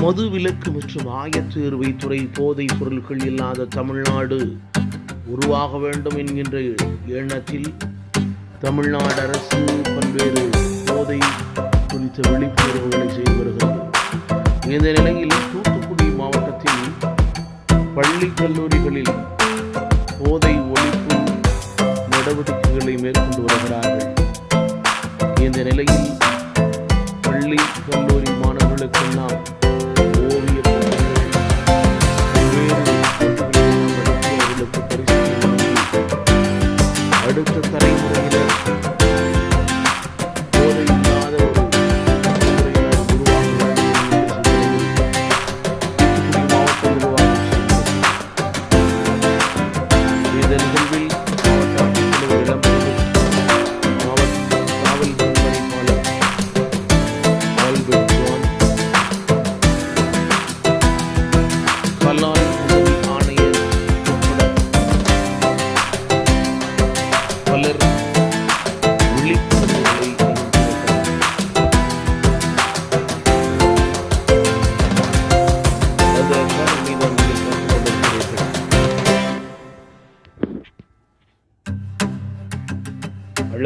மது விலக்கு மற்றும் ஆயத்தீர்வை துறை போதை பொருட்கள் இல்லாத தமிழ்நாடு உருவாக வேண்டும் என்கின்ற எண்ணத்தில் தமிழ்நாடு அரசு பல்வேறு போதை குறித்த விழிப்புணர்வுகளை செய்து வருகிறது. இந்த நிலையில் தூத்துக்குடி மாவட்டத்தில் பள்ளி கல்லூரிகளில் போதை ஒழிப்பு நடவடிக்கைகளை மேற்கொண்டு வருகிறார்கள். இந்த நிலையில் பள்ளி கல்லூரி மாணவர்களுக்கெல்லாம் அடுத்த தலைமுறையினர்.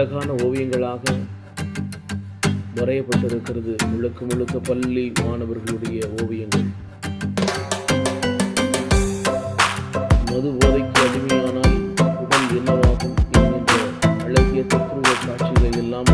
அழகான ஓவியங்களாக வரையப்பட்டிருக்கிறது முழுக்க முழுக்க பள்ளி மாணவர்களுடைய ஓவியங்கள். மது போதைக்கு அடிமையானால் உடல் என்னவாகும் என்கின்ற அழகிய தத்துவ காட்சிகளை எல்லாம்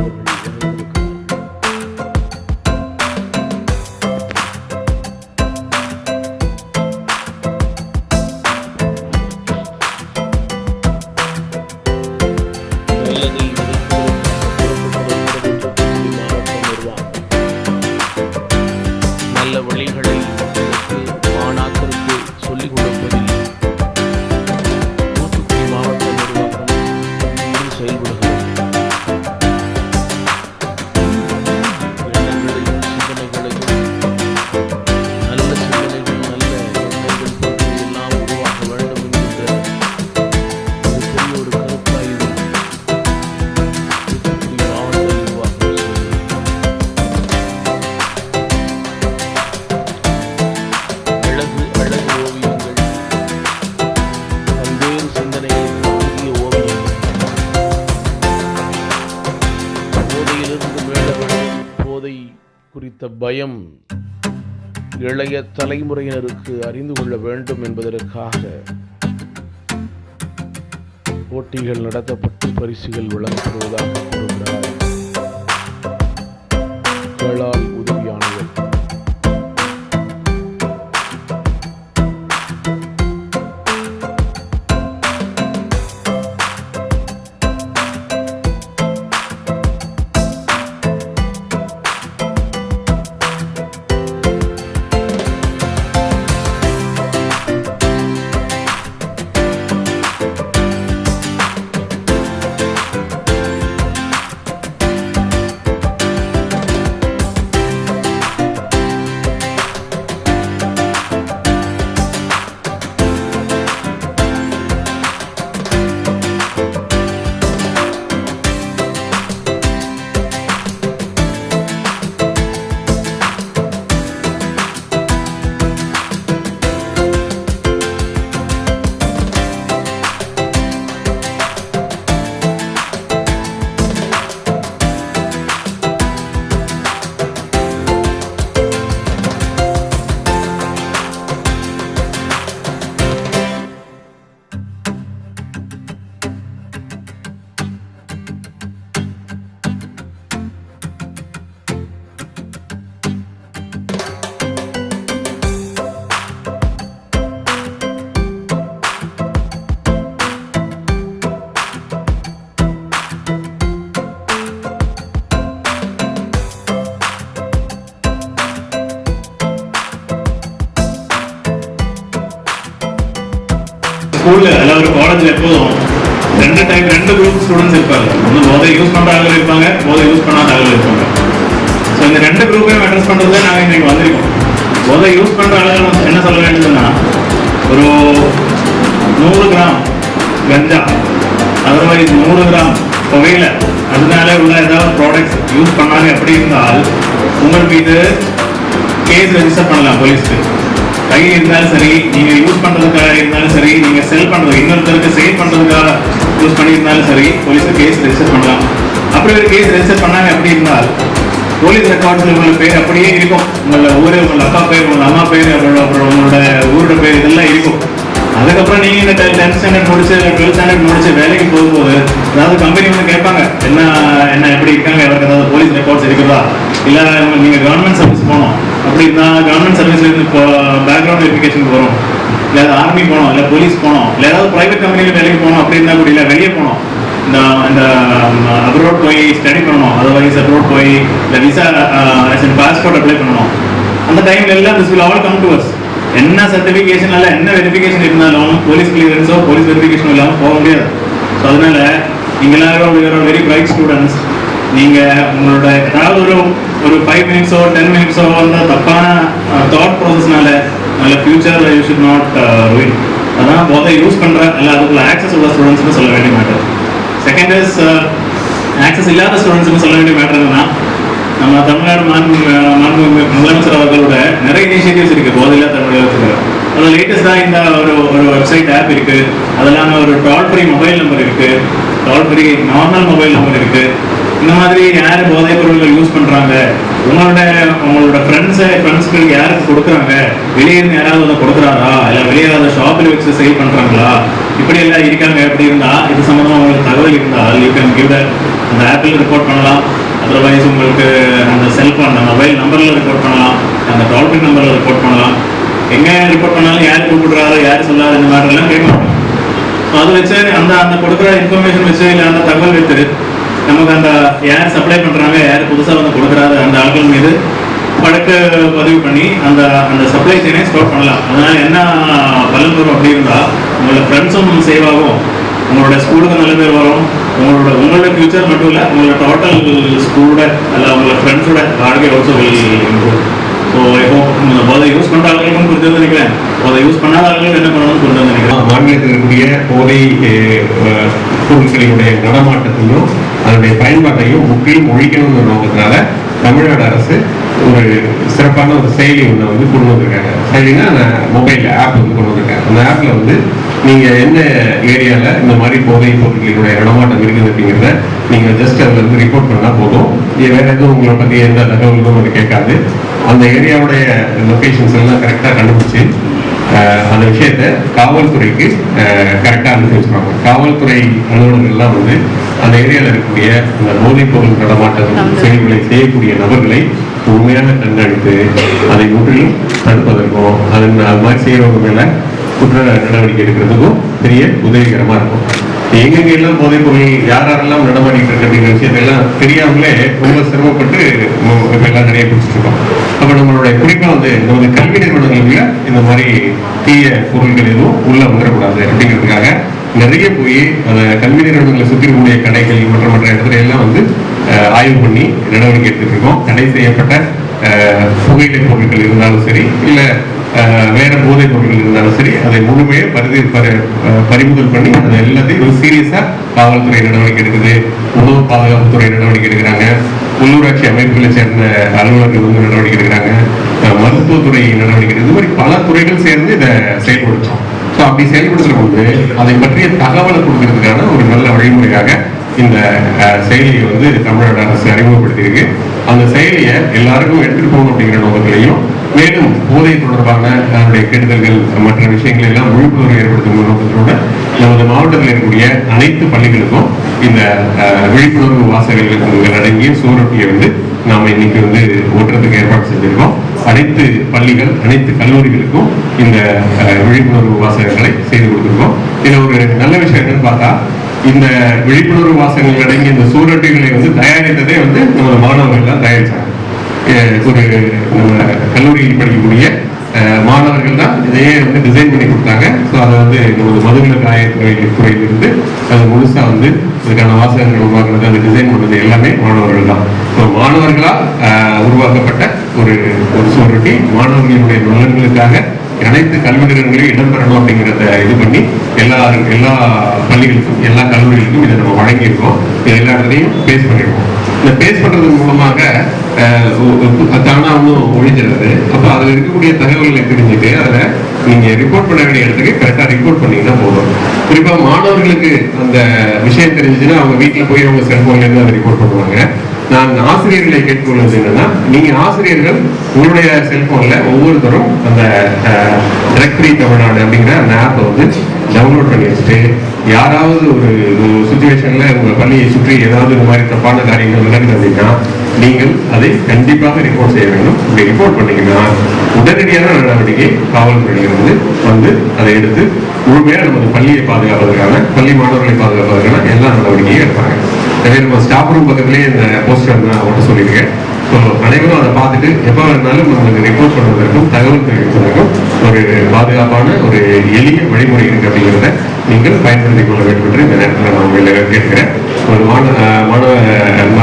நல்ல பயம் இளைய தலைமுறையினருக்கு அறிந்து கொள்ள வேண்டும் என்பதற்காக போட்டிகள் நடத்தப்பட்டு பரிசுகள் வழங்கப்படுவதாக கூறுகிறார். காலேஜில் எப்போதும் ரெண்டு டைப் ரெண்டு குரூப் ஸ்டூடெண்ட்ஸ் இருப்பாங்க. ஒன்று போதை யூஸ் பண்ற ஆளுகள் இருப்பாங்க போதை யூஸ் பண்ணாத ஆளுகள் இருப்பாங்க. ஸோ இந்த ரெண்டு குரூப்பையும் அட்ரஸ் பண்ணுறது நாங்கள் இன்னைக்கு வந்திருக்கோம். போதை யூஸ் பண்ற ஆளுகள் என்ன சொல்ல வேண்டியதுன்னா ஒரு நூறு கிராம் கஞ்சா அதர்வைஸ் நூறு கிராம் புகையில அதனால உள்ள ஏதாவது ப்ராடக்ட்ஸ் யூஸ் பண்ணாங்க எப்படி இருந்தால் உங்கள் மீது கேஸ் ரெஜிஸ்டர் பண்ணலாம் போலீஸ்க்கு கை இருந்தாலும் சரி நீங்க யூஸ் பண்றதுக்காக இருந்தாலும் சரி நீங்க செல் பண்றது இன்னொருத்தருக்கு சேல் பண்றதுக்காக யூஸ் பண்ணியிருந்தாலும் சரி போலீஸ்க்கு கேஸ் ரெஜிஸ்டர் பண்ணலாம். அப்படி ஒரு கேஸ் ரெஜிஸ்டர் பண்ணாங்க அப்படி இருந்தால் போலீஸ் ரெக்கார்ட்ஸ் உங்களோட பேர் அப்படியே இருக்கும். உங்களோட ஊர் உங்களோட அப்பா பேர் உங்களோட அம்மா பேர் அப்புறம் அப்புறம் உங்களோட ஊரோட பேர் இதெல்லாம் இருக்கும். அதுக்கப்புறம் நீங்கள் இந்த டென்த் ஸ்டாண்டர்ட் முடிச்சு டுவெல்த் ஸ்டாண்டர்ட் முடிச்சு வேலைக்கு போகும்போது அதாவது கம்பெனி வந்து கேட்பாங்க என்ன என்ன எப்படி இருக்காங்க? அவருக்கு ஏதாவது போலீஸ் ரெக்கார்ட்ஸ் இருக்குதா? இல்லை நீங்கள் கவர்மெண்ட் சர்வீஸ் போகணும். அப்படி நான் கவர்மெண்ட் சர்வீஸ்லேருந்து இப்போ பேக்ரவுண்ட் வெரிஃபிகேஷன் போகிறோம் இல்லை ஆர்மி போகணும் இல்லை போலீஸ் போகணும் இல்லை ஏதாவது ப்ரைவேட் கம்பெனியில் வேலைக்கு போகணும் அப்படி இருந்தால் கூட இல்லை வெளியே போகணும் இந்த இந்த அப்ரோட் போய் ஸ்டடி பண்ணணும். அதர்வைஸ் அப்ரோட் போய் இந்த விசா பாஸ்போர்ட் அப்ளை பண்ணணும். அந்த டைம்ல எல்லாம் this will all come to us என்ன சர்டிஃபிகேஷன் என்ன வெரிஃபிகேஷன் இருந்தாலும் போலீஸ் கிளியரன்ஸோ போலீஸ் வெரிஃபிகேஷனோ இல்லாமல் போக முடியாது. ஸோ அதனால நீங்க எல்லாரும் வெரி பிரைட் ஸ்டூடெண்ட்ஸ் நீங்கள் உங்களோட ஏதாவது ஒரு ஒரு ஃபைவ் மினிட்ஸோ டென் மினிட்ஸோ வந்த தப்பான தாட் ப்ராசஸ்னால நல்ல future you should not ruin அதான் போதை யூஸ் பண்ணுற இல்லை அதுக்குள்ள ஆக்சஸ் உள்ள ஸ்டூடெண்ட்ஸ்னு சொல்ல வேண்டிய மேட்டர் செகண்ட் இஸ் ஆக்சஸ் இல்லாத ஸ்டூடெண்ட்ஸ்னு சொல்ல வேண்டிய மேட்டர் என்னன்னா நம்ம தமிழ்நாடு மாண்பு மாண்பு முதலமைச்சர் அவர்களோட நிறைய இனிஷியேட்டிவ்ஸ் இருக்குது போதையில்லா தமிழகத்துக்கு அதுல லேட்டஸ்டா இந்த ஒரு ஒரு வெப்சைட் ஆப் இருக்குது அது ஒரு டோல் ஃப்ரீ மொபைல் நம்பர் இருக்குது toll free normal mobile number இருக்குது இந்த மாதிரி யார் போதைப் பொருள்கள் யூஸ் பண்றாங்க? உங்களோட உங்களோட ஃப்ரெண்ட்ஸை ஃப்ரெண்ட்ஸ்க்கு யாருக்கு கொடுக்குறாங்க? வெளியே இருந்து யாராவது அதை கொடுக்குறாரா? இல்லை வெளியே ஏதாவது ஷாப்பில் வச்சு சேல் பண்றாங்களா? இப்படி எல்லாம் இருக்காங்க எப்படி இருந்தா? இது சம்பந்தமா உங்களுக்கு தகவல் இருந்தால் யூ கேன் கிவ் அந்த ஆப்பில் ரிப்போர்ட் பண்ணலாம். அதர்வைஸ் உங்களுக்கு அந்த செல்ஃபோன் அந்த மொபைல் நம்பர்ல ரிப்போர்ட் பண்ணலாம். அந்த டோல் ஃப்ரீ நம்பர்ல ரிப்போர்ட் பண்ணலாம். எங்க ரிப்போர்ட் பண்ணாலும் யார் கூப்பிடுறாரு யார் சொல்லாரு இந்த மாதிரி எல்லாம் கேட்க மாட்டோம் ஸோ அது வச்சு அந்த அந்த கொடுக்குற இன்ஃபர்மேஷன் வச்சு இல்லை அந்த தகவல் வைத்து நமக்கு அந்த யார் சப்ளை பண்ணுறாங்க யார் புதுசாக வந்து கொடுக்குறாரு அந்த ஆட்கள் மீது வழக்கு பதிவு பண்ணி அந்த அந்த சப்ளை செயினை ஸ்டோர் பண்ணலாம். அதனால் என்ன பலன் வரும் அப்படி இருந்தால் உங்களோட ஃப்ரெண்ட்ஸும் சேவ் ஆகும். உங்களோட ஸ்கூலுக்கு நல்ல பேர் வரும். உங்களோட உங்களோட ஃபியூச்சர் மட்டும் இல்லை உங்களோட டோட்டல் ஸ்கூலோட அல்ல உங்களோட ஃப்ரெண்ட்ஸோட வாழ்க்கை ஆல்சோ வில் இம்ப்ரூவ் ஸோ இப்போ இந்த போதை யூஸ் பண்ற ஆளுகளுக்கும் புரிஞ்சு நினைக்கிறேன் போதை யூஸ் பண்ணாத ஆளுகளும் என்ன பண்ணணும்னு புரிஞ்சு நினைக்கிறேன் மாநிலத்தில் இருக்கக்கூடிய போதை அஹ், பொருட்களினுடைய நடமாட்டத்தையும் அதனுடைய பயன்பாட்டையும் முற்றிலும் ஒழிக்கணுங்கிற நோக்கத்தினால தமிழ்நாடு அரசு ஒரு சிறப்பான ஒரு செயலி ஒன்று வந்து கொண்டு வந்திருக்காங்க. செயலினா மொபைல் ஆப் அந்த ஆப்ல வந்து நீங்க என்ன ஏரியால இந்த மாதிரி போதை பொருட்களினுடைய நடமாட்டம் இருக்குது அப்படிங்கிறத நீங்க ஜஸ்ட் அதுல இருந்து ரிப்போர்ட் பண்ணா போதும். வேற எதுவும் உங்களை பத்தி எந்த தகவல்களும் அது கேட்காது. அந்த ஏரியாவுடைய லொகேஷன்ஸ் எல்லாம் கரெக்டாக கண்டுபிடிச்சு அந்த விஷயத்தை காவல்துறைக்கு கரெக்டாக அனுப்பி வச்சிருவாங்க. காவல்துறை அலுவலர்கள்லாம் வந்து அந்த ஏரியாவில் இருக்கக்கூடிய அந்த போதைப் பொருள் நடமாட்டம் செயல்களை செய்யக்கூடிய நபர்களை உண்மையாக கண்காணித்து அதை முற்றிலும் தடுப்பதற்கும் அதன் அது மாதிரி செய்யறவங்க மேல குற்ற நடவடிக்கை எடுக்கிறதுக்கும் பெரிய உதவிகரமா இருக்கும். எங்கெங்க எல்லாம் போதைப் பொருள் யார் யாரெல்லாம் நடமாடிட்டு இருக்கு அப்படிங்கிற விஷயத்தெல்லாம் தெரியாமலே ரொம்ப சிரமப்பட்டு எல்லாம் நிறைய பிடிச்சிருக்கோம். அப்போ அப்ப நம்மளுடைய குறிப்பா வந்து நமது கல்வி நிறுவனங்களில் இந்த மாதிரி தீய பொருட்கள் எதுவும் உள்ள வந்துடக்கூடாது அப்படிங்கிறதுக்காக நிறைய போய் அந்த கல்வி நிறுவனங்களை சுற்றி இருக்கக்கூடிய கடைகள் மற்ற மற்ற இடத்துல எல்லாம் வந்து ஆய்வு பண்ணி நடவடிக்கை எடுத்துருக்கோம் இருக்கோம். தடை செய்யப்பட்ட புகையிலை பொருட்கள் இருந்தாலும் சரி இல்லை வேற போதைப் பொருட்கள் இருந்தாலும் சரி அதை முழுமையாக பரிதி பறிமுதல் பண்ணி அதை எல்லாத்தையும் ஒரு காவல்துறை நடவடிக்கை எடுக்குது உணவு பாதுகாப்புத்துறை நடவடிக்கை எடுக்கிறாங்க உள்ளூராட்சி அமைப்புகளை சேர்ந்த அலுவலர்கள் வந்து நடவடிக்கை எடுக்கிறாங்க மருத்துவத்துறை நடவடிக்கை இது மாதிரி பல துறைகள் சேர்ந்து இதை செயல்படுத்தும் ஸோ அப்படி செயல்படுத்துற போது அதை பற்றிய தகவலை கொடுக்கறதுக்கான ஒரு நல்ல வழிமுறையாக இந்த செயலியை வந்து தமிழ்நாடு அரசு அறிமுகப்படுத்தியிருக்கு. அந்த செயலியை எல்லாருக்கும் எடுத்துட்டு போகணும் அப்படிங்கிற நோக்கத்திலையும் மேலும் போதை தொடர்பான அதனுடைய கெடுதல்கள் மற்ற விஷயங்கள் எல்லாம் விழிப்புணர்வு ஏற்படுத்தும் நோக்கத்தோட நமது மாவட்டத்தில் இருக்கக்கூடிய அனைத்து பள்ளிகளுக்கும் இந்த விழிப்புணர்வு வாசகங்கள் அடங்கிய சூரொட்டியை வந்து நாம இன்னைக்கு வந்து ஓட்டுறதுக்கு ஏற்பாடு செஞ்சிருக்கோம். அனைத்து பள்ளிகள் அனைத்து கல்லூரிகளுக்கும் இந்த விழிப்புணர்வு வாசகங்களை செய்து கொடுத்துருக்கோம். இதுல ஒரு நல்ல விஷயம் என்னன்னு பார்த்தா இந்த விழிப்புணர்வு வாசகங்கள் அடங்கிய இந்த சூரொட்டிகளை வந்து தயாரித்ததே வந்து நம்ம மாணவர்கள் தான் தயாரிச்சாங்க. ஒரு நம்ம கல்லூரியில் படிக்கக்கூடிய மாணவர்கள் தான் இதையே வந்து டிசைன் பண்ணி கொடுத்தாங்க. ஸோ அதை வந்து நமது மதுவிலக்கு காயத்துறை துறையிலிருந்து அது முழுசாக வந்து இதுக்கான வாசகங்கள் உருவாக்குறது அது டிசைன் பண்ணது எல்லாமே மாணவர்கள் தான். ஸோ மாணவர்களால் உருவாக்கப்பட்ட ஒரு ஒரு சுவரொட்டி மாணவர்களுடைய நலன்களுக்காக அனைத்து கல்வி நிறுவனங்களையும் இடம்பெறணும் அப்படிங்கிறத இது பண்ணி எல்லா எல்லா பள்ளிகளுக்கும் எல்லா கல்லூரிகளுக்கும் இதை நம்ம வழங்கியிருக்கோம். இது எல்லா இடத்துலையும் பேஸ் பண்ணியிருக்கோம். இந்த பேஸ் பண்றது மூலமாக தானாகவும் ஒழிஞ்சிடுறது அப்போ அதில் இருக்கக்கூடிய தகவல்களை தெரிஞ்சுட்டு அதில் நீங்க ரிப்போர்ட் பண்ண வேண்டிய இடத்துக்கு கரெக்டாக ரிப்போர்ட் பண்ணீங்கன்னா போதும். குறிப்பா மாணவர்களுக்கு அந்த விஷயம் தெரிஞ்சுச்சுன்னா அவங்க வீட்டில் போய் அவங்க செல்ஃபோன்லேருந்து அதை ரிப்போர்ட் பண்ணுவாங்க. நான் ஆசிரியர்களை கேட்டுக்கொள்வது என்னன்னா நீங்க ஆசிரியர்கள் உங்களுடைய செல்போன்ல ஒவ்வொருத்தரும் அந்த டிரெக்டரி தமிழ்நாடு அப்படிங்கிற அந்த ஆப்பை வந்து டவுன்லோட் பண்ணி வச்சுட்டு யாராவது ஒரு சுச்சுவேஷன்ல உங்க பள்ளியை சுற்றி ஏதாவது இந்த மாதிரி தப்பான காரியங்கள் நடக்குது அப்படின்னா நீங்கள் அதை கண்டிப்பாக ரிப்போர்ட் செய்ய வேண்டும். இப்படி ரிப்போர்ட் பண்ணீங்கன்னா உடனடியான நடவடிக்கை காவல்துறையிலிருந்து வந்து அதை எடுத்து முழுமையாக நமது பள்ளியை பாதுகாப்பதற்கான பள்ளி மாணவர்களை பாதுகாப்பதற்கான எல்லா நடவடிக்கையும் எடுப்பாங்க. நம்ம ஸ்டாஃப் ரூம் பக்கத்துலேயே இந்த போஸ்டர் நான் அவங்கள்ட்ட சொல்லியிருக்கேன். ஸோ அனைவரும் அதை பார்த்துட்டு எப்போ வேணாலும் நம்மளுக்கு ரிப்போர்ட் பண்ணுவதற்கும் தகவல் தெரிவிப்பதற்கும் ஒரு பாதுகாப்பான ஒரு எளிய வழிமுறை இருக்கு அப்படிங்கிறத நீங்கள் பயன்படுத்திக் கொள்ள வேண்டும் என்று இந்த நேரத்தில் நான் உங்களை கேட்கிறேன். ஒரு மாணவ மாணவ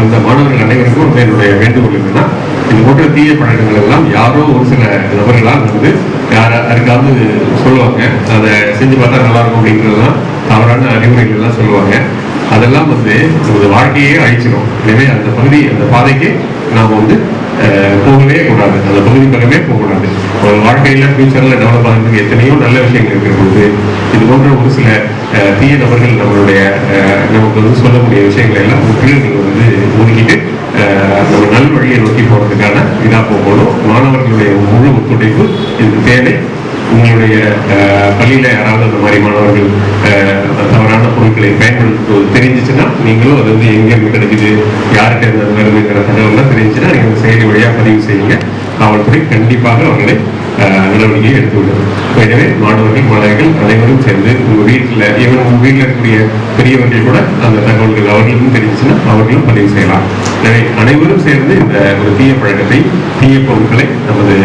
அந்த மாணவர்கள் அனைவருக்கும் என்னுடைய வேண்டுகோள் என்னன்னா இது போன்ற தீய பழக்கங்கள் எல்லாம் யாரோ ஒரு சில நபர்களால் வந்து யார் யாருக்காவது சொல்லுவாங்க. அதை செஞ்சு பார்த்தா நல்லா இருக்கும் அப்படிங்கிறதெல்லாம் தவறான அறிவுரைகள் எல்லாம் சொல்லுவாங்க. அதெல்லாம் வந்து நமது வாழ்க்கையே அழிச்சிடும் எனவே அந்த பகுதி அந்த பாதைக்கு நாம் வந்து போகவே கூடாது. அந்த பகுதி பக்கமே போகக்கூடாது. ஒரு வாழ்க்கையில ஃபியூச்சர்ல டெவலப் ஆகிறதுக்கு எத்தனையோ நல்ல விஷயங்கள் இருக்கிற பொழுது இது போன்ற ஒரு சில தீய நபர்கள் நம்மளுடைய நமக்கு வந்து சொல்லக்கூடிய விஷயங்களை எல்லாம் முற்றிலும் நீங்கள் வந்து ஒதுக்கிட்டு ஒரு நம்ம நல் வழியை நோக்கி போறதுக்கான இதாக போகணும். மாணவர்களுடைய முழு ஒத்துழைப்பு இதுக்கு தேவை. உங்களுடைய பள்ளியில் பள்ளியில யாராவது அந்த மாதிரி மாணவர்கள் தவறான பொருட்களை பயன்படுத்துவது தெரிஞ்சிச்சுன்னா நீங்களும் அது வந்து எங்க இருந்து கிடைக்குது யார்கிட்ட இருந்து வருதுங்கிற தகவல்லாம் தெரிஞ்சுன்னா நீங்க அந்த செயலி வழியா பதிவு செய்யுங்க. காவல்துறை கண்டிப்பாக அவர்களை அஹ், நடவடிக்கை எடுத்துவிடும். எனவே மாணவர்கள் மாணவிகள் அனைவரும் சேர்ந்து உங்க வீட்டில் ஈவன் உங்க வீட்டில் இருக்கக்கூடிய பெரியவர்கள் கூட அந்த தகவல்கள் அவர்களுக்கும் தெரிஞ்சுன்னா அவர்களும் பதிவு செய்யலாம். எனவே அனைவரும் சேர்ந்து இந்த ஒரு தீய பழக்கத்தை தீய பொருட்களை நமது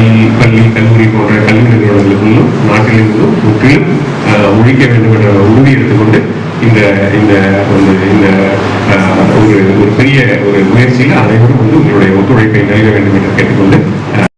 பள்ளி பள்ளி கல்லூரி போன்ற கல்வி நிறுவனங்களுக்குள்ளும் நாட்டிலிருந்தும் முற்றிலும் ஒழிக்க வேண்டும் என்ற உறுதி எடுத்துக்கொண்டு இந்த இந்த ஒரு இந்த ஒரு ஒரு பெரிய ஒரு முயற்சியில் அனைவரும் வந்து உங்களுடைய ஒத்துழைப்பை நல்க வேண்டும் என்று கேட்டுக்கொண்டு